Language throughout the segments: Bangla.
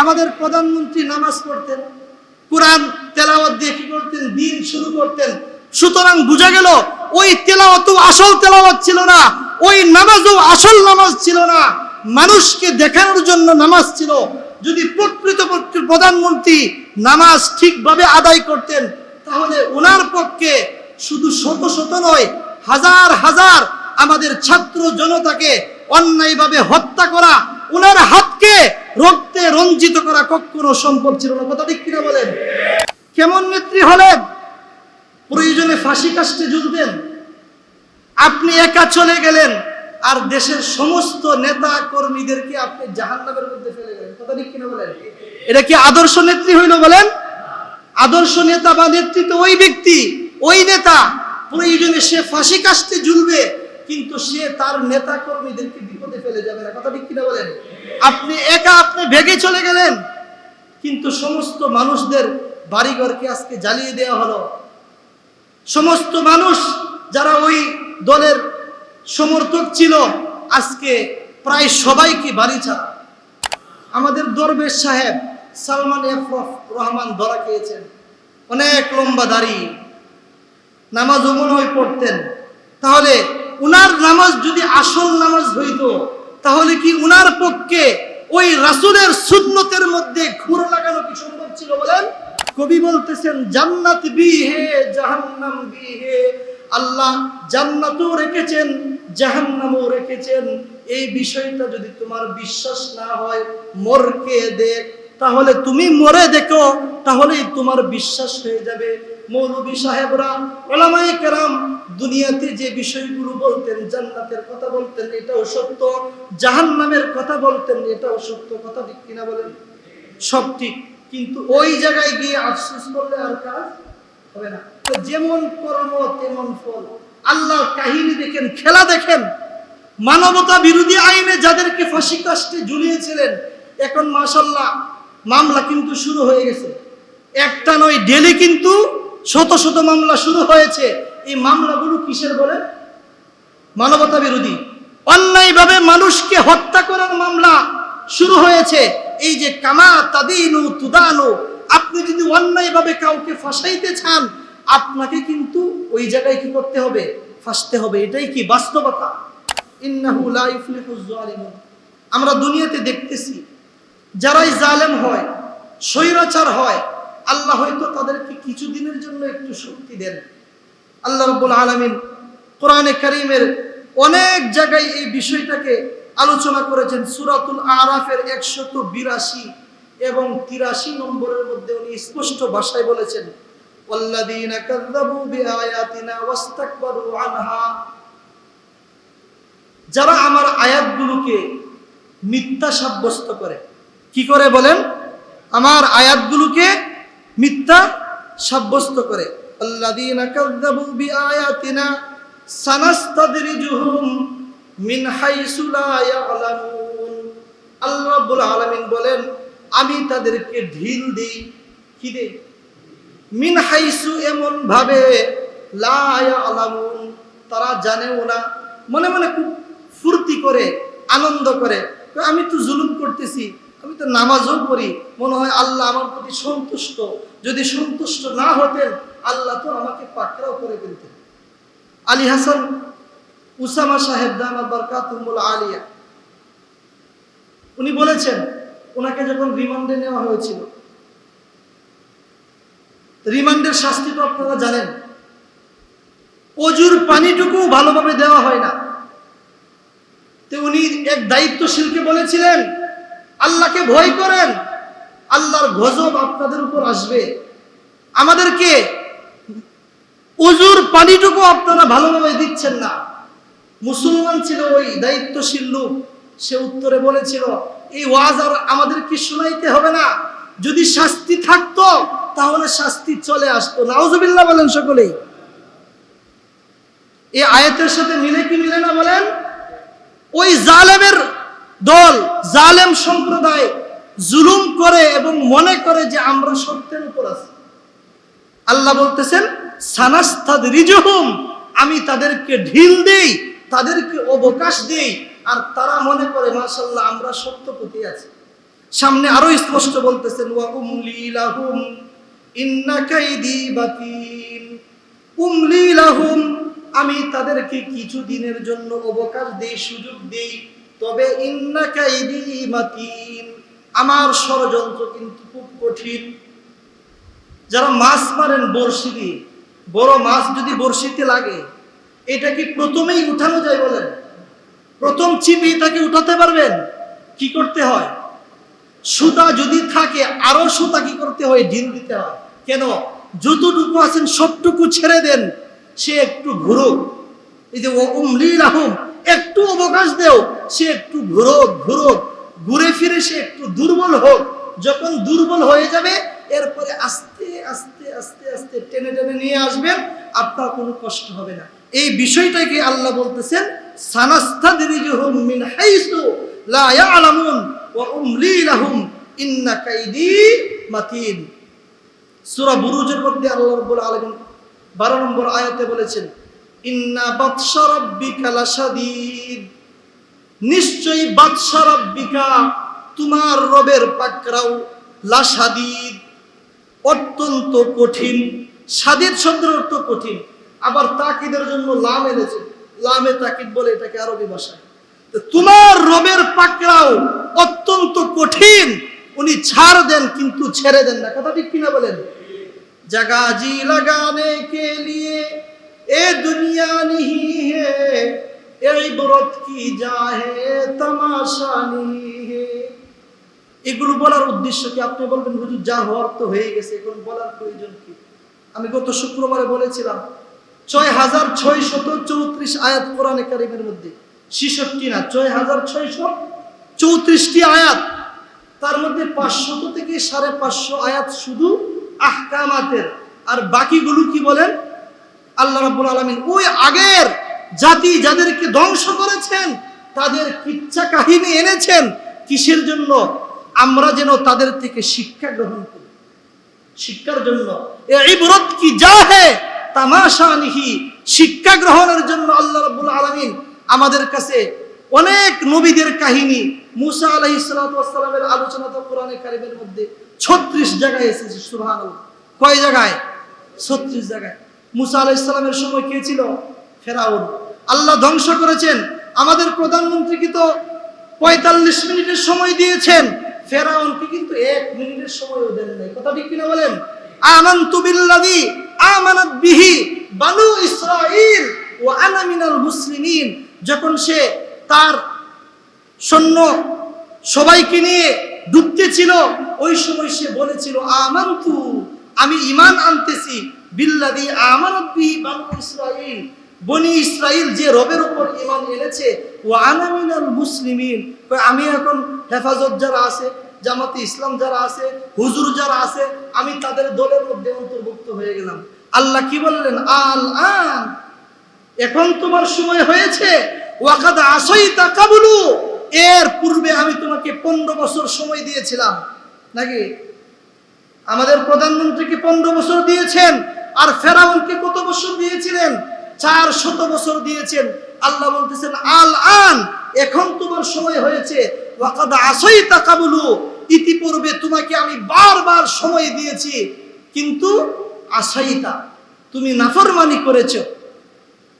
আমাদের প্রধানমন্ত্রী নামাজ পড়তেন, কোরআন তেলাওয়াত দিয়ে কি করতেন, দিন শুরু করতেন। সুতরাং বোঝা গেল, ওই তেলাওয়াত আসল তেলাওয়াত ছিল না, ওই নামাজও আসল নামাজ ছিল না। মানুষকে দেখানোর জন্য নামাজ ছিল। যদি প্রকৃত প্রধানমন্ত্রী নামাজ ঠিকভাবে আদায় করতেন, তাহলে ওনার পক্ষে শুধু শত শত নয়, হাজার হাজার আমাদের ছাত্র জনতাকে অন্যায়ভাবে হত্যা করা ওনার হাতকে রক্তে রঞ্জিত করা কখনো সম্ভব ছিল না। কথা ঠিক কিনা বলেন? কেমন নেত্রী হলেন? প্রয়োজনে ফাঁসি কাস্টে ঝুলবেন আপনি একা চলে গেলেন আর দেশের সমস্ত নেতা কর্মীদেরকে আপনি জাহান্নামের মধ্যে ফেলে গেলেন। কথা ঠিক কিনা বলেন? এটা কি আদর্শ নেত্রী হইল বলেন? আদর্শ নেতা বা নেতৃত্ব ওই ব্যক্তি, ওই নেতা, প্রয়োজনে সে ফাঁসি কাস্টে ঝুলবে। কিন্তু সে তার নেতা কর্মীদেরকে বিপদে ফেলে যাবে না। কথা ঠিক কিনা বলেন? আপনি একা আপনি ভেগে চলে গেলেন। কিন্তু সমস্ত মানুষদের বাড়িঘরকে আজকে জ্বালিয়ে দেওয়া হলো। সমস্ত মানুষ যারা ওই দলের সমর্থক ছিল, আজকে প্রায় সবাইকে বাড়ি ছাড়া। আমাদের দরবেশ সাহেব সালমান এফ রহমান ধরা খেয়েছেন। অনেক লম্বা দাড়ি। নামাজ মনে হয় পড়তেন। তাহলে উনার নামাজ যদি আসল নামাজ হইতো, তাহলে কি উনার পক্ষে ওই রাসূলের সুন্নতের মধ্যে ঘুর লাগানো কি সম্ভব ছিল বলেন? কবি বলতেছেন, জান্নাত বি হে, জাহান্নাম বি হে। আল্লাহ জান্নাতও রেখেছেন, জাহান্নামও রেখেছেন। এই বিষয়টা যদি তোমার বিশ্বাস না হয়, মরকে দেখ। তাহলে তুমি মরে দেখো, তাহলেই তোমার বিশ্বাস হয়ে যাবে। মৌলবী সাহেবরা, ওলামায়ে কেরাম, দুনিয়াতে যে বিষয়গুলো বলতেন, জান্নাতের কথা বলতেন, এটাও সত্য, জাহান্নামের কথা বলতেন, এটাও সত্য কথা ঠিক কিনা বলেন? সব ঠিক, কিন্তু ওই জায়গায় গিয়ে আফসোস করলে আর কাজ হবে না। যেমন কর্ম, তেমন ফল। আল্লাহর কাহিনী দেখেন, খেলা দেখেন। মানবতা বিরোধী আইনে যাদেরকে ফাঁসি কাস্টে ঝুলিয়েছিলেন, এখন মাশাল্লাহ মামলা কিন্তু শুরু হয়ে গেছে। একটা নয়, ডেলি কিন্তু শত শত মামলা শুরু হয়েছে। এই মামলাগুলো কিসের বলে? মানবতা বিরোধী। অন্যায়ভাবে মানুষকে হত্যা করার মামলা শুরু হয়েছে। এই যে কামা তাদিনু তুদানু, আপনি যদি অন্যায়ভাবে কাউকে ফাঁসাইতে চান, আপনাকে কিন্তু ওই জায়গায় কি করতে হবে? ফাঁসতে হবে। এটাই কি বাস্তবতা? আমরা দুনিয়াতে দেখতেছি, যারাই জালেম হয়, স্বৈরাচার হয় আল্লাহ হয়তো তাদেরকে কিছুদিনের জন্য একটু শক্তি দেন। আল্লাহ রব্বুল আলমিন কোরআনে করিমের অনেক জায়গায় এই বিষয়টাকে আলোচনা করেছেন। সুরাতুল আরাফের একশত বিরাশি এবং তিরাশি নম্বরের মধ্যে উনি স্পষ্ট ভাষায় বলেছেন যারা আমার আয়াতগুলোকে মিথ্যা সাব্যস্ত করে, কি করে বলেন? আমার আয়াতগুলোকে মিথ্যা সাব্যস্ত করে। মিন হাইসু লা আলামিন বলেন, আমি তাদেরকে ঢিল দেই। কি মিন হাইসু এমন ভাবে তারা জানেও না, মনে মনে খুব ফুর্তি করে, আনন্দ করে, আমি তো জুলুম করতেছি। আমি তো নামাজও পড়ি। মনে হয় আল্লাহ আমার প্রতি সন্তুষ্ট। যদি সন্তুষ্ট না হতেন, আল্লাহ তো আমাকে পাকড়াও করে ফেলতেন। আলী হাসান, উসামা সাহেব বরকাতুমুল আলিয়া। উনি বলেছেন, ওনাকে যখন রিমান্ডে নেওয়া হয়েছিল, রিমান্ডের শাস্তি তো আপনারা জানেন। অজুর পানিটুকু ভালোভাবে দেওয়া হয় না। তো উনি এক দায়িত্বশীলকে বলেছিলেন আল্লাহকে ভয় করেন, আল্লাহর গজব আপনাদের উপর আসবে। আমাদেরকে উজুর পানিটুকু আপনারা ভালোভাবে দিচ্ছেন না। মুসলমান ছিল ওই দায়িত্বশীল লোক, সে উত্তরে বলেছিল, এই ওয়াজ আর আমাদের কি শোনাইতে হবে না। যদি শাস্তি থাকতো, তাহলে শাস্তি চলে আসতো। নাউজুবিল্লাহ বলেন সকলেই। এই আয়াতের সাথে মিলে কি মিলে না বলেন? ওই জালেমের দল, জালেম সম্প্রদায় জুলুম করে এবং মনে করে যে আমরা সত্যের উপর আছি। আল্লাহ বলতেছেন, সানাস্তাদ রিজহুম আমি তাদেরকে ঢিল দেই, তাদেরকে অবকাশ দেই, আর তারা মনে করে মাশাল্লাহ আমরা সত্য প্রতি আছি। সামনে আরও স্পষ্ট বলতেছেন, ওয়া উমলি লাহুম, ইন্না কাইদি বাতিন। উমলি লাহুম, আমি তাদেরকে কিছু দিনের জন্য অবকাশ দেই, সুযোগ দেই তবে আমার ষড়যন্ত্র কিন্তু খুব কঠিন। যারা মাছ মারেন বড়শি দিয়ে বড় মাছ যদি বড়শিতে লাগে, এটা কি প্রথমেই উঠানো যায় বলেন? প্রথম চিপি তাকে উঠাতে পারবেন? কি করতে হয়? সুতা যদি থাকে, আরও সুতা কি করতে হয়? ঢিল দিতে হয়। কেন? যতটুকু আছেন, সবটুকু ছেড়ে দেন। সে একটু ঘুরুক। এই যে উমলি রাহুম একটু অবকাশ দেও। সে একটু ঘুরোক ঘুরোক। ঘুরে ফিরে সে একটু দুর্বল হোক। যখন দুর্বল হয়ে যাবে, এরপরে আস্তে আস্তে আস্তে আস্তে টেনে টেনে নিয়ে আসবেন। আপনার কোনো কষ্ট হবে না। এই বিষয়টাকে আল্লাহ বলতেছেন মিন হাইসু আল্লাহ রাব্বুল আলামিন 12 নম্বর আয়াতে বলেছেন, ইন্না লাশাদীদ। নিশ্চয়ই বাদশারব্বিকা তোমার রবের পাকরাও লাসাদিদ অত্যন্ত কঠিন, সাদিদ শব্দের অর্থ কঠিন। আবার তাকিদের জন্য লাম এনেছে। লামে তাকিদ বলে এটাকে আরবি ভাষায়। তোমার রবের পাকরাও অত্যন্ত কঠিন, উনি ছাড় দেন কিন্তু ছেড়ে দেন না। কথা ঠিক কিনা বলেন? জাগাজি লাগানে কে লিয়ে? এ দুনিয়া নিহি হে। এই বরত কি যাহে তামাশানি এগুলো বলার উদ্দেশ্য কি? আপনি বলবেন, হুজুর যা হওয়ার তো হয়ে গেছে এখন বলার প্রয়োজন কি? আমি গত শুক্রবারে বলেছিলাম, ছয় হাজার ছয় শত চৌত্রিশ আয়াত কোরআনে কারিমের মধ্যে, ছিষট্টি না, ছয় হাজার ছয়শো চৌত্রিশটি আয়াত, তার মধ্যে পাঁচশত থেকে সাড়ে পাঁচশো আয়াত শুধু আহকামাতের, আর বাকিগুলো কি বলেন? আল্লাহ রাবুল আলমিন, ওই আগের জাতি যাদেরকে ধ্বংস করেছেন, তাদের কিচ্ছা কাহিনী এনেছেন, কিসের জন্য? আমরা যেন তাদের থেকে শিক্ষা গ্রহণ করি। শিক্ষার জন্য। এ ইবরত কি যা হে, তামাশা নিহি। শিক্ষা গ্রহণের জন্য আল্লাহ রাব্বুল আলামিন আমাদের কাছে অনেক নবীদের কাহিনী, মুসা আলাইহিস সালামের আলোচনা তো কোরআনে কারিমের মধ্যে 36 জায়গায় এসেছে, সুবহানাল্লাহ। কয় জায়গায়? 36 জায়গায়। মুসা আলাইহিস সালামের সময় কে ছিল? ফেরাউন, আল্লাহ ধ্বংস করেছেন। আমাদের প্রধানমন্ত্রীকে তো পঁয়তাল্লিশ মিনিটের সময় দিয়েছেন। ফেরাউনকে কিন্তু এক মিনিটের সময়ও দেন নাই। কথা ঠিক কিনা বলেন? আমানতু বিল্লাযী আমানাত বিহি বানু ইসরাঈল ওয়া আনা মিনাল মুসলিমিন। যখন সে তার সৈন্য সবাইকে নিয়ে ডুবতেছিল, ওই সময় সে বলেছিল, আমান্তু, আমি ইমান আনতেছি। বিল্লাদি আমানত বিহি বানু ইসরাঈল। বনি ইসরাইল যে রবের উপর ইমান এনেছে, ও আনামিনাল মুসলিমিন। আমি এখন হেফাজত যারা আছে, জামাতে ইসলাম যারা আছে, হুজুর যারা আছে, আমি তাদের দলের মধ্যে অন্তর্ভুক্ত হয়ে গেলাম। আল্লাহ কি বললেন? আল আন। এখন তোমার সময় হয়েছে। ওয়াকাদ আসইতা কাবুলু। এর পূর্বে আমি তোমাকে পনেরো বছর সময় দিয়েছিলাম। নাকি? আমাদের প্রধানমন্ত্রীকে পনেরো বছর দিয়েছেন? আর ফেরাউনকে কত বছর দিয়েছিলেন? চার শত বছর দিয়েছেন। আল্লাহ বলতেছেন আল আন এখন তোমার সময় হয়েছে। ইতিপূর্বে তোমাকে আমি বারবার সময় দিয়েছি। কিন্তু আসাইতা, তুমি নাফরমানি করেছ।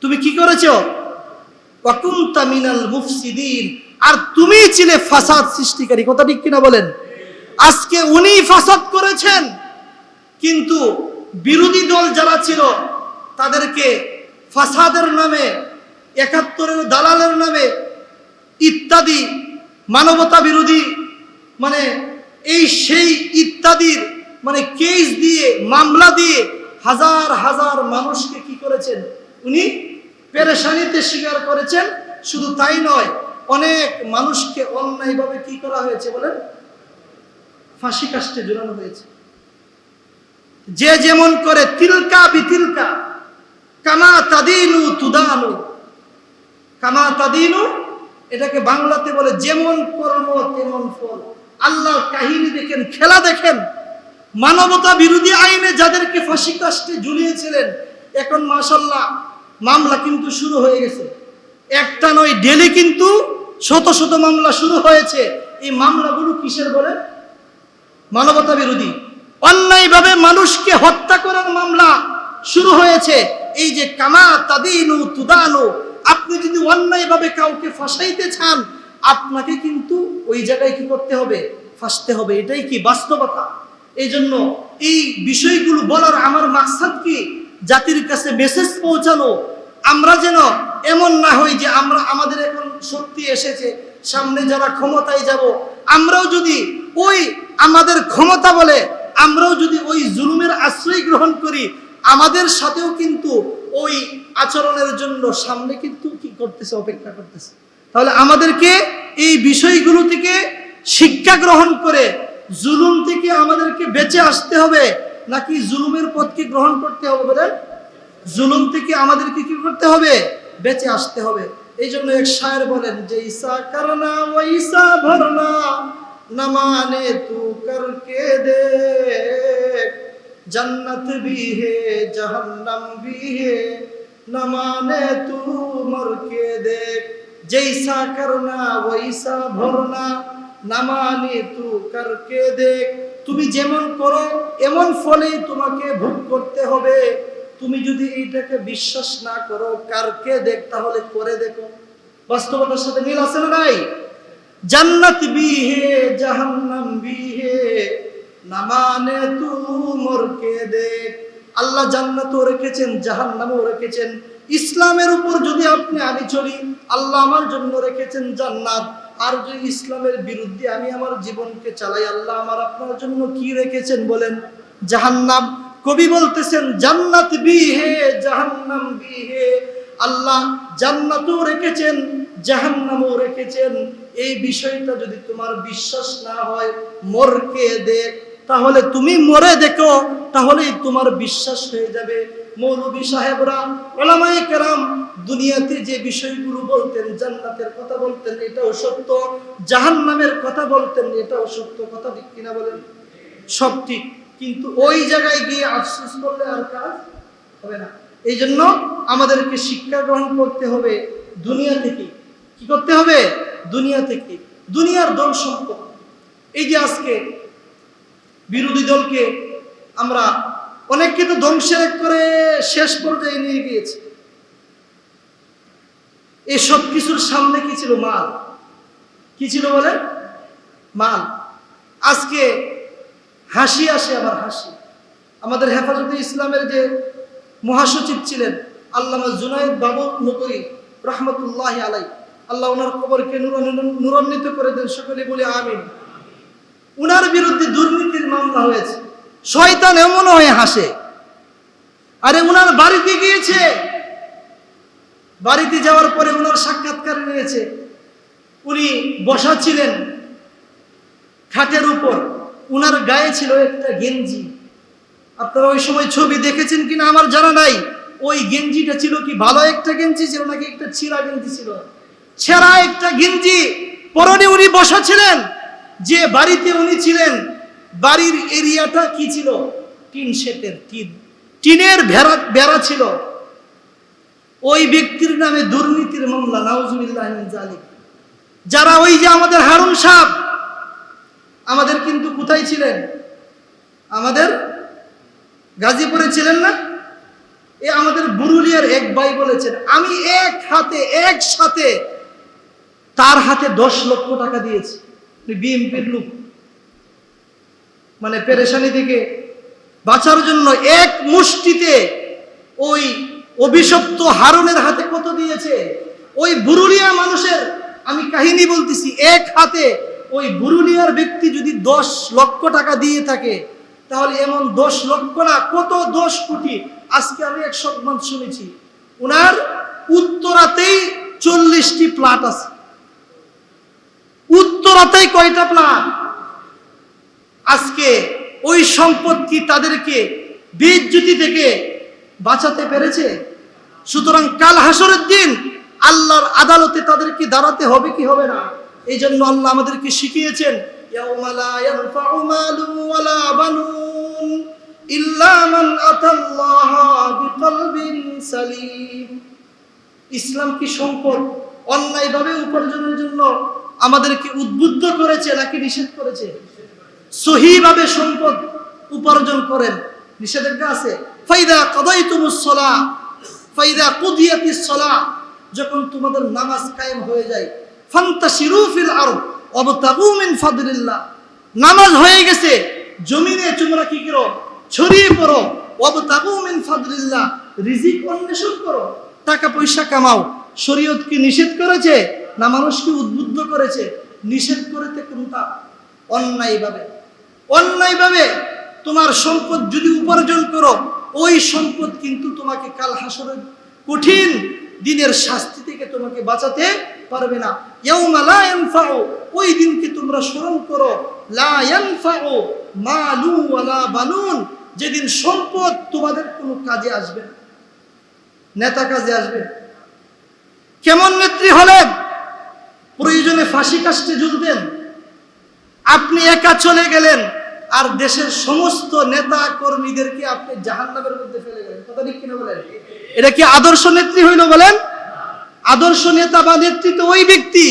তুমি কি করেছ? ওয়াকুনতা মিনাল মুফসিদিন, আর তুমি ছিলে ফাসাদ সৃষ্টিকারী। কথা ঠিক কিনা বলেন? আজকে উনি ফাসাদ করেছেন, কিন্তু বিরোধী দল যারা ছিল, তাদেরকে ফাসাদের নামে, একাত্তরের দালালের নামে ইত্যাদি মানবতা বিরোধী মানে এই সেই ইত্যাদির মানে কেস দিয়ে, মামলা দিয়ে হাজার হাজার মানুষকে কি করেছেন? উনি পেরেশানিতে স্বীকার করেছেন। শুধু তাই নয়, অনেক মানুষকে অন্যায়ভাবে কি করা হয়েছে বলেন? ফাঁসি কাষ্টে ঝুলানো হয়েছে। যে যেমন করে, তিলকা বিতিলকা কামা তাদিনু তুদানু। কামা তাদিনু, এটাকে বাংলাতে বলে যেমন কর্ম, তেমন ফল। আল্লাহর কাহিনী দেখেন, খেলা দেখেন। মানবতা বিরোধী আইনে যাদেরকে ফাঁসি কাষ্টে ঝুলিয়েছিলেন, এখন মাশাল্লাহ মামলা কিন্তু শুরু হয়ে গেছে। একটা নয়, ডেলি কিন্তু শত শত মামলা শুরু হয়েছে। এই মামলাগুলো কিসের বলে? মানবতা বিরোধী। অন্যায়ভাবে মানুষকে হত্যা করার মামলা শুরু হয়েছে। এই যে কামা তাদিনু তুদানু, আপনি যদি অন্যায়ভাবে কাউকে ফাঁসাইতে চান, আপনাকে কিন্তু ওই জায়গায় কি করতে হবে? ফাঁসতে হবে। এটাই কি বাস্তবতা? এই জন্য এই বিষয়গুলো বলার আমার মাকসাদ কি? জাতির কাছে মেসেজ পৌঁছানো। আমরা যেন এমন না হই যে আমরা, আমাদের এখন শক্তি এসেছে, সামনে যারা ক্ষমতায় যাব, আমরাও যদি ওই আমাদের ক্ষমতা বলে, আমরাও যদি ওই জুলুমের আশ্রয় গ্রহণ করি আমাদের সাথেও কিন্তু ওই আচরণের জন্য সামনে কিন্তু কি করতেছে, অপেক্ষা করতেছে। তাহলে আমাদেরকে এই বিষয়গুলো থেকে শিক্ষা গ্রহণ করে জুলুম থেকে আমাদেরকে বেঁচে আসতে হবে, নাকি জুলুমের পথকে গ্রহণ করতে হবে বলেন? জুলুম থেকে আমাদেরকে কি করতে হবে? বেঁচে আসতে হবে। এই জন্য এক শায়ের বলেন যে, ঈসা করনা ও ঈসা ভরনা না মানে তু করকে দে। जन्नत भी है जहन्नम भी है न माने तू मर के देख जैसा करना वैसा भरना न माने तू करके देख তুমি যেমন করো এমন ফলেই তোমাকে ভোগ করতে হবে তুমি যদি এইটাকে বিশ্বাস না করো কারকে দেখ তাহলে করে দেখো বাস্তবতার সাথে মিল আছে না নাই জান্নাত भी है जहन्नम भी है না মানে তু মোরকে আল্লাহ জান্নাতও রেখেছেন, জাহান্নামও রেখেছেন। ইসলামের উপর যদি আপনি আমি চলি, আল্লাহ আমার জন্য রেখেছেন জান্নাত। আর যদি ইসলামের বিরুদ্ধে আমি আমার জীবনকে চালাই, আল্লাহ আমার আপনার জন্য কি রেখেছেন বলেন? জাহান্নাম। কবি বলতেছেন, জান্নাত বি হে, জাহান্নাম বি হে। আল্লাহ জান্নাতও রেখেছেন, জাহান্নামও রেখেছেন। এই বিষয়টা যদি তোমার বিশ্বাস না হয়, মরকে দেখ তাহলে তুমি মরে দেখো, তাহলেই তোমার বিশ্বাস হয়ে যাবে। মৌলবী সাহেবরা, ওলামায়ে কেরাম, দুনিয়াতে যে বিষয়গুলো বলতেন, জান্নাতের কথা বলতেন, এটাও সত্য। জাহান্নামের কথা বলতেন, এটাও সত্য। কথা ঠিক কিনা বলেন? সব ঠিক। কিন্তু ওই জায়গায় গিয়ে আফসোস করলে আর কাজ হবে না। এই জন্য আমাদেরকে শিক্ষা গ্রহণ করতে হবে দুনিয়া থেকে। কি করতে হবে? দুনিয়া থেকে। দুনিয়ার দল সম্পদ। এই যে আজকে বিরোধী দলকে আমরা অনেককে তো ধ্বংসের করে শেষ পর্যায়ে নিয়ে গিয়েছে। এই সব কিছুর সামনে কি ছিল মাল? কি ছিল বলে? মাল। আজকে হাসি আসে আবার হাসি। আমাদের হেফাজতে ইসলামের যে মহাসচিব ছিলেন আল্লামা জুনাইদ বাবু নকরি রহমতুল্লাহ আলাই আল্লাহ ওনার কবরকে নুরান- নুরান্বিত করে দেন। সকলে বলে আমিন। উনার বিরুদ্ধে দুর্নীতির মামলা হয়েছে। শয়তান এমন হয়ে হাসে। আরে উনার বাড়িতে গিয়েছে। বাড়িতে যাওয়ার পরে উনার সাক্ষাৎকার নিয়েছে। উনি বসা ছিলেন খাটের উপর। উনার গায়ে ছিল একটা গেঞ্জি। আপনারা ওই সময় ছবি দেখেছেন কিনা আমার জানা নাই। ওই গেঞ্জিটা ছিল কি ভালো একটা গেঞ্জি ছিল নাকি একটা ছিঁড়া গেঞ্জি ছিল? ছেঁড়া একটা গেঞ্জি। পরনে উনি বসা ছিলেন যে বাড়িতে উনি ছিলেন, বাড়ির এরিয়াটা কি ছিল? টিন শেটের টিন। টিনের ভেড়া বেড়া ছিল। ওই ব্যক্তির নামে দুর্নীতির মামলা, নাউজুবিল্লাহ জালিক যারা ওই যে আমাদের হারুন সাহ আমাদের কিন্তু কোথায় ছিলেন? আমাদের গাজীপুরে ছিলেন না? এ আমাদের বুরুলিয়ার এক ভাই বলেছেন, আমি এক হাতে, একসাথে তার হাতে দশ লক্ষ টাকা দিয়েছি। বিএমপির লোক। মানে পেরেশানি থেকে বাঁচার জন্য এক মুষ্টিতে ওই অভিশপ্ত হারুনের হাতে কত দিয়েছে? ওই বুরুলিয়া মানুষের, আমি কাহিনী বলতেছি, এক হাতে ওই বুরুলিয়ার ব্যক্তি যদি দশ লক্ষ টাকা দিয়ে থাকে, তাহলে এমন দশ লক্ষ না, কত দশ কোটি? আজকে আমি এক সম্মান শুনেছি ওনার উত্তরাতেই চল্লিশটি প্লাট আছে। উত্তরাতেই কয়টা প্লাট আজকে ওই সম্পত্তি তাদেরকে বিদ্যুতি থেকে বাঁচাতে পেরেছে? সুতরাং কাল হাসরের দিন আল্লাহর আদালতে তাদেরকে দাঁড়াতে হবে কি হবে না? এই জন্য আল্লাহ আমাদেরকে শিখিয়েছেন ইসলাম কি সম্পদ? অন্যায়ভাবে উপার্জনের জন্য আমাদেরকে উদ্বুদ্ধ করেছে নাকি নিষেধ করেছে। সহিভাবে সম্পদ উপার্জন করেন। নিষেধাজ্ঞা আছে। ফাইদা কাদাইতুমুস সালাহ ফাইদা কুদিয়াতিস সালাহ যখন তোমাদের নামাজ কায়েম হয়ে যায়। ফান্তাশিরু ফিল আরদ ওয়াবতাগু মিন ফাদলিল্লাহ। নামাজ হয়ে গেছে, জমিনে তোমরা কি করো? ছড়িয়ে পড়ো। ওয়াবতাগু মিন ফাদলিল্লাহ, রিজিক অন্বেষণ করো। টাকা পয়সা কামাও। শরীয়ত কি নিষেধ করেছে না মানুষকে উদ্বুদ্ধ করেছে, নিষেধ করেছে কোনটা? অন্যায়ভাবে। অন্যায়ভাবে তোমার সম্পদ যদি উপার্জন করো, ওই সম্পদ কিন্তু তোমাকে কাল হাসরের কঠিন দিনের শাস্তি থেকে তোমাকে বাঁচাতে পারবে না। ওই দিনকে তোমরা স্মরণ করো। বানুন, যেদিন সম্পদ তোমাদের কোনো কাজে আসবে নেতা কাজে আসবে কেমন নেত্রী হলেন? প্রয়োজনে ফাঁসি কাস্টে ঝুলতেন আপনি একা চলে গেলেন, আর দেশের সমস্ত নেতা কর্মীদেরকে আপনি জাহান্নামের মধ্যে ফেলে গেলেন। কথা ঠিক কিনা বলেন? এটা কি আদর্শ নেত্রী হইল বলেন? আদর্শ নেতা বা নেতৃত্ব ওই ব্যক্তি,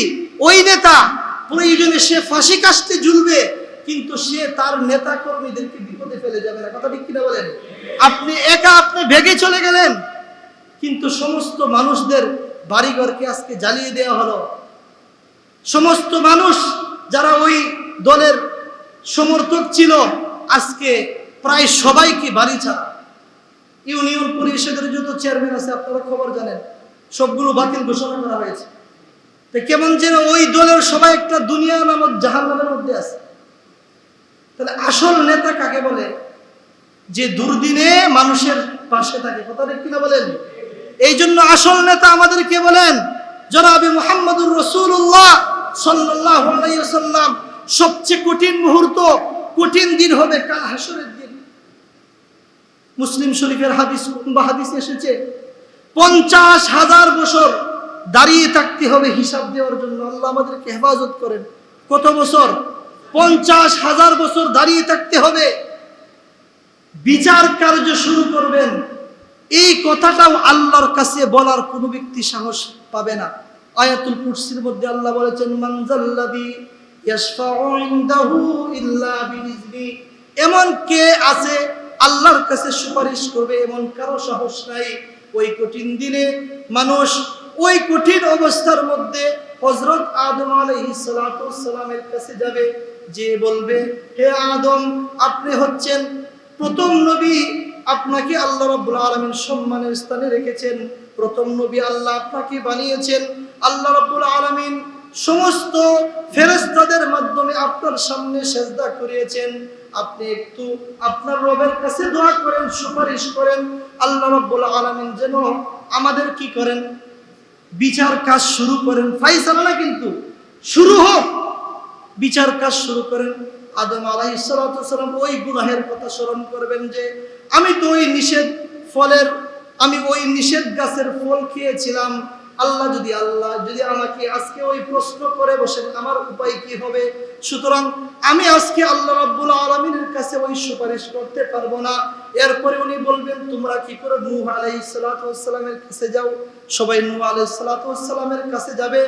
ওই নেতা, প্রয়োজনে সে ফাঁসি কাস্টে ঝুলবে, কিন্তু সে তার নেতা কর্মীদেরকে বিপদে ফেলে যাবে না। কথা ঠিক কিনা বলেন? আপনি একা আপনি ভেগে চলে গেলেন, কিন্তু সমস্ত মানুষদের বাড়িঘরকে আজকে জ্বালিয়ে দেওয়া হলো। সমস্ত মানুষ যারা ওই দলের সমর্থক ছিল, আজকে প্রায় সবাইকে বাড়ি ছাড়া। ইউনিয়ন পরিষদের যত চেয়ারম্যান আছে, আপনারা খবর জানেন, সবগুলো বাতিল ঘোষণা করা হয়েছে। তো কেমন যেন ওই দলের সবাই একটা দুনিয়া নামক জাহান্নামের মধ্যে আছে। তাহলে আসল নেতা কাকে বলে? যে দুর্দিনে মানুষের পাশে থাকে। কথা ঠিক কিনা বলেন? এই জন্য আসল নেতা আমাদেরকে বলেন, জনাবি মোহাম্মদুর রসুল্লাহ সাল্লাহ সবচেয়ে কঠিন মুহূর্ত, কঠিন দিন হবে কাল হাসরের দিন। মুসলিম শরীফের হাদিস বা হাদিস এসেছে, পঞ্চাশ হাজার বছর দাঁড়িয়ে থাকতে হবে হিসাব দেওয়ার জন্য। আল্লাহ আমাদেরকে হেফাজত করেন। কত বছর? পঞ্চাশ হাজার বছর দাঁড়িয়ে থাকতে হবে। বিচার কার্য শুরু করবেন। এই কথাটাও আল্লাহর কাছে বলার কোনো ব্যক্তি সাহস পাবে না। আয়াতুল কুরসির মধ্যে আল্লাহ বলেছেন মানজাল্লাদি ইয়াশফাউ ইনদাহু ইল্লা বিইজনি এমন কে আছে আল্লাহর কাছে সুপারিশ করবে এমন কারও সাহস নাই। ওই কঠিন দিনে মানুষ ওই কঠিন অবস্থার মধ্যে হযরত আদম আলাইহিস সালাতু সালামের কাছে যাবে, যে বলবে, হে আদম, আপনি হচ্ছেন প্রথম নবী, আপনাকে আল্লাহ রাব্বুল আলামিন সম্মানের স্থানে রেখেছেন। প্রথম নবী আল্লাহ আপনাকে বানিয়েছেন। আল্লাহ রাব্বুল আলামিন সমস্ত ফেরেশতাদের মাধ্যমে আপনার সামনে সেজদা করিয়েছেন। আপনি একটু আপনার রবের কাছে দোয়া করেন, সুপারিশ করেন। আল্লাহ রাব্বুল আলামিন যেন আমাদের কি করেন? বিচার কাজ শুরু করেন। ফাইসালা কিন্তু শুরু হোক, বিচার কাজ শুরু করেন। আদম আলাইসালাম ওই গুনাহের কথা স্মরণ করবেন যে, আমি তো ওই নিষেধ ফলের, আমি ওই নিষেধ গাছের ফল খেয়েছিলাম। আল্লাহ যদি আল্লাহ যদি আমাকে আজকে ওই প্রশ্ন করে বসেন, আমার উপায় কি হবে? সুতরাং আমি আজকে আল্লাহ রাব্বুল আলমিনের কাছে ওই সুপারিশ করতে পারব না। এরপরে উনি বলবেন, তোমরা কি করে নূহ আলাইহিস সালামের কাছে যাও? সবাই নূহ আলাইহিস সালামের কাছে যাবে।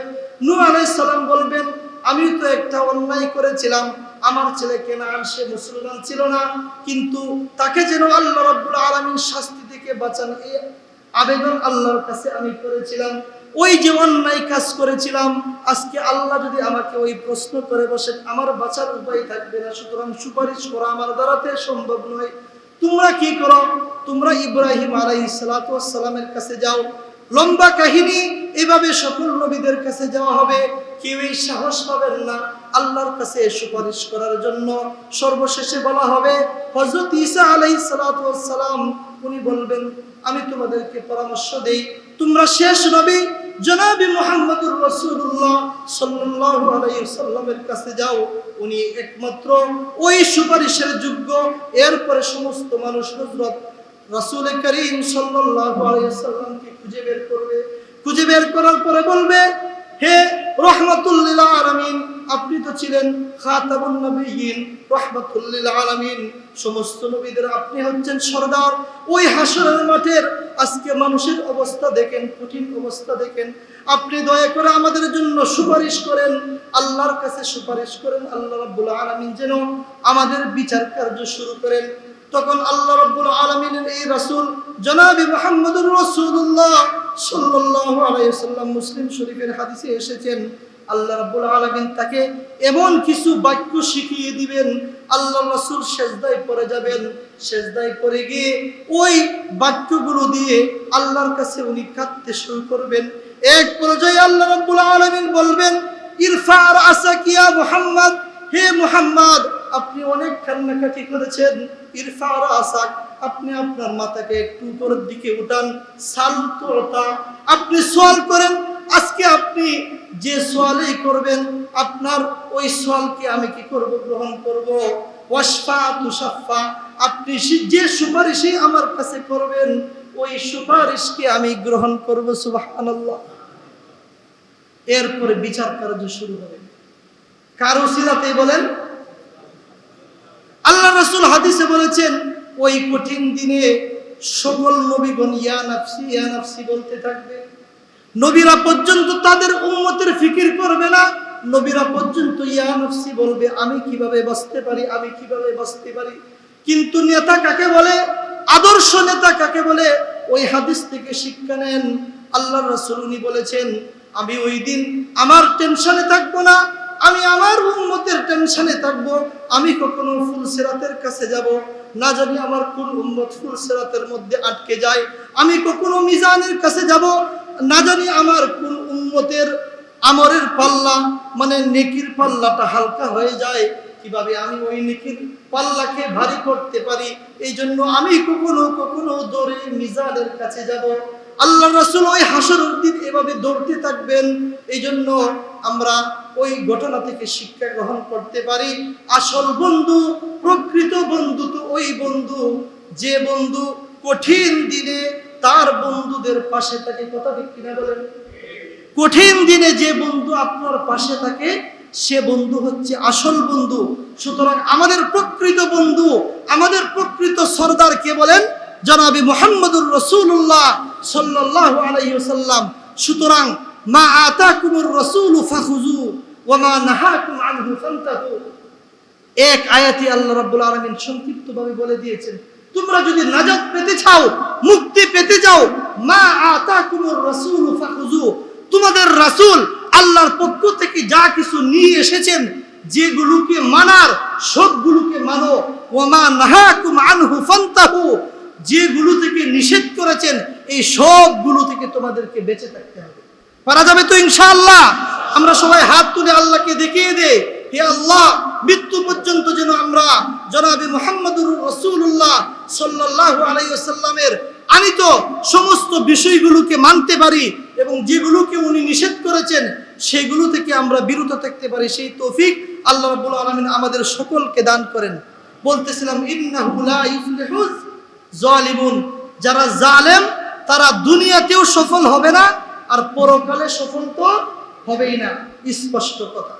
নূহ আলাইহিস সালাম বলবেন, আমি তো একটা অন্যায় করেছিলাম। আমার ছেলে কেনান, সে মুসলমান ছিল না। কিন্তু তাকে যেন আল্লাহ রাব্বুল আলামিন শাস্তি থেকে বাঁচান এই আবেদন আল্লাহর কাছে আমি করেছিলাম। ওই যে অন্যায় কাজ করেছিলাম, আজকে আল্লাহ যদি আমাকে ওই প্রশ্ন করে বসেন, আমার বাঁচার উপায় থাকবে না, সুতরাং সুপারিশ করা আমার দ্বারাতে সম্ভব নয়। তোমরা কি করো? তোমরা ইব্রাহিম আলাইহিস সালামের কাছে যাও। লম্বা কাহিনী, এভাবে সকল নবীদের কাছে যাওয়া হবে। কেউই সাহস পাবেন না আল্লাহর কাছে সুপারিশ করার জন্য। সর্বশেষে বলা হবে হজরত ইসা আলাইহিস সালাম, উনি বলবেন, আমি তোমাদেরকে পরামর্শ দেই। তোমরা শেষ নবী জনাবি মোহাম্মদুর রসুল্লাহ সাল্লাহ আলাইসাল্লামের কাছে যাও। উনি একমাত্র ওই সুপারিশের যোগ্য। এরপরে সমস্ত মানুষ হজরত রাসুল করিম সাল্লাহ আলাইসাল্লামকে খুঁজে বের করবে। খুঁজে বের করার পরে বলবে, হে রহমতুল্লিল্লাহ আলামিন আপনি তো ছিলেন খাতাবুন নবীন সমস্ত নবীদের আপনি হচ্ছেন সর্দার। ওই হাসরের মাঠের আজকে মানুষের অবস্থা দেখেন, কঠিন অবস্থা দেখেন। আপনি দয়া করে আমাদের জন্য সুপারিশ করেন। আল্লাহর কাছে সুপারিশ করেন, আল্লাহ রাব্বুল আলামিন যেন আমাদের বিচার কার্য শুরু করেন। তখন আল্লাহ রাব্বুল আলামিনের এই রাসূল জনাবি মুহাম্মদুর রাসূলুল্লাহ সাল্লাল্লাহু আলাইহি সাল্লাম মুসলিম শরীফের হাদিসে এসেছেন আল্লাহ রাব্বুল আলামিন তাকে এমন কিছু বাক্য শিখিয়ে দিবেন, আল্লাহ রাসূল সেজদায় পড়ে যাবেন। সেজদায় পড়ে গিয়ে ওই বাক্যগুলো দিয়ে আল্লাহর কাছে উনি কাঁদতে শুরু করবেন। এক পর্যায়ে আল্লাহ রাব্বুল আলামিন বলবেন ইরফা রাসাকিয়া মুহাম্মদ? হে মুহাম্মদ, আপনি অনেক কান্নাকাটি করেছেন। ইরফা রাসাক আপনি আপনার মাথাকে একটু উপরের দিকে উঠান সালতোতা আপনি সোয়াল করেন আজকে আপনি যে সোয়ালই করবেন, আপনার ওই সোয়ালকে আমি কি করব, গ্রহণ করব? ওয়াসফা তুষাফা আপনি যে সুপারিশই আমার কাছে করবেন, ওই সুপারিশকে আমি গ্রহণ করব, সুবহানাল্লাহ। এরপরে বিচার কার্য শুরু হবে। কারও সিলাতেই বলেন? আল্লাহ রসুল হাদিসে বলেছেন, ওই কঠিন দিনে সকল নবীগণ ইয়া নাফসি ইয়া নাফসি বলতে থাকবে। নবীরা পর্যন্ত তাদের উম্মতের ফিকির করবে না। নবীরা পর্যন্ত, ইয়া নাফসি বলবে, আমি কীভাবে বসতে পারি, আমি কীভাবে বসতে পারি? কিন্তু নেতা কাকে বলে? আদর্শ নেতা কাকে বলে? ওই হাদিস থেকে শিক্ষা নেন। আল্লাহ রসুল উনি বলেছেন, আমি ওই দিন আমার টেনশনে থাকব না, আমি আমার উম্মতের টেনশনে থাকব, আমি কখনো ফুল সেরাতের কাছে যাব না জানি আমার কোন উম্মত ফুলসেরাতের মধ্যে আটকে যায়, আমি কখনো মিজানের কাছে যাব না জানি আমার কোন উম্মতের আমরের পাল্লা মানে নেকির পাল্লাটা হালকা হয়ে যায়, কীভাবে আমি ওই নেকির পাল্লাকে ভারী করতে পারি? এই জন্য আমি কখনো কখনো দৌড়ে মিজানের কাছে যাব। আল্লাহ রাসূল ওই হাসর দিন এভাবে দৌড়তে থাকবেন। এই জন্য আমরা ওই ঘটনা থেকে শিক্ষা গ্রহণ করতে পারি। আসল বন্ধু, প্রকৃত বন্ধু তো ওই বন্ধু। যে বন্ধু কঠিন দিনে তার বন্ধুদের পাশে থাকে কথা ঠিক কিনা বলেন। কঠিন দিনে যে বন্ধু আপনার পাশে থাকে, সে বন্ধু হচ্ছে আসল বন্ধু। সুতরাং আমাদের প্রকৃত বন্ধু, আমাদের প্রকৃত সর্দার কে বলেন? জনাবি মোহাম্মদুর রসুল্লাহ সাল্লাহ আলাইসাল্লাম সুতরাং, মা আতাকুমুর রসুল ফাখুজু ওয়া মা নাহাকুম আনহু এক আয়াতি আল্লাহ রাব্বুল আলামিন সংক্ষিপ্তভাবে বলে দিয়েছেন তোমরা যদি নাজাত পেতে চাও, মুক্তি পেতে চাও, মা আতাকুমুর রাসূল ফাখুজু তোমাদের রাসূল আল্লাহর পক্ষ থেকে যা কিছু নিয়ে এসেছেন, যেগুলোকে মানার, সবগুলোকে মানো। ওমা নাহাকুম আনহু ফান্তাহু। যেগুলো থেকে নিষেধ করেছেন, এই সবগুলো থেকে তোমাদেরকে বেঁচে থাকতে হবে। পারা যাবে তো ইনশাআল্লাহ? আমরা সবাই হাত তুলে আল্লাহকে দেখিয়ে দে হে আল্লাহ, মৃত্যু পর্যন্ত যেন আমরা জনাবি মোহাম্মদুর রসুল্লাহ সাল্লাল্লাহু আলাইহি ওয়াসাল্লামের আনিত সমস্ত বিষয়গুলোকে মানতে পারি এবং যেগুলোকে উনি নিষেধ করেছেন, সেগুলো থেকে আমরা বিরত থাকতে পারি। সেই তৌফিক আল্লাহ রাব্বুল আলামিন আমাদের সকলকে দান করেন। বলতেছিলাম জালিমুন। যারা জালেম, তারা দুনিয়াতেও সফল হবে না, আর পরকালে সফল তো হবেই না। স্পষ্ট কথা।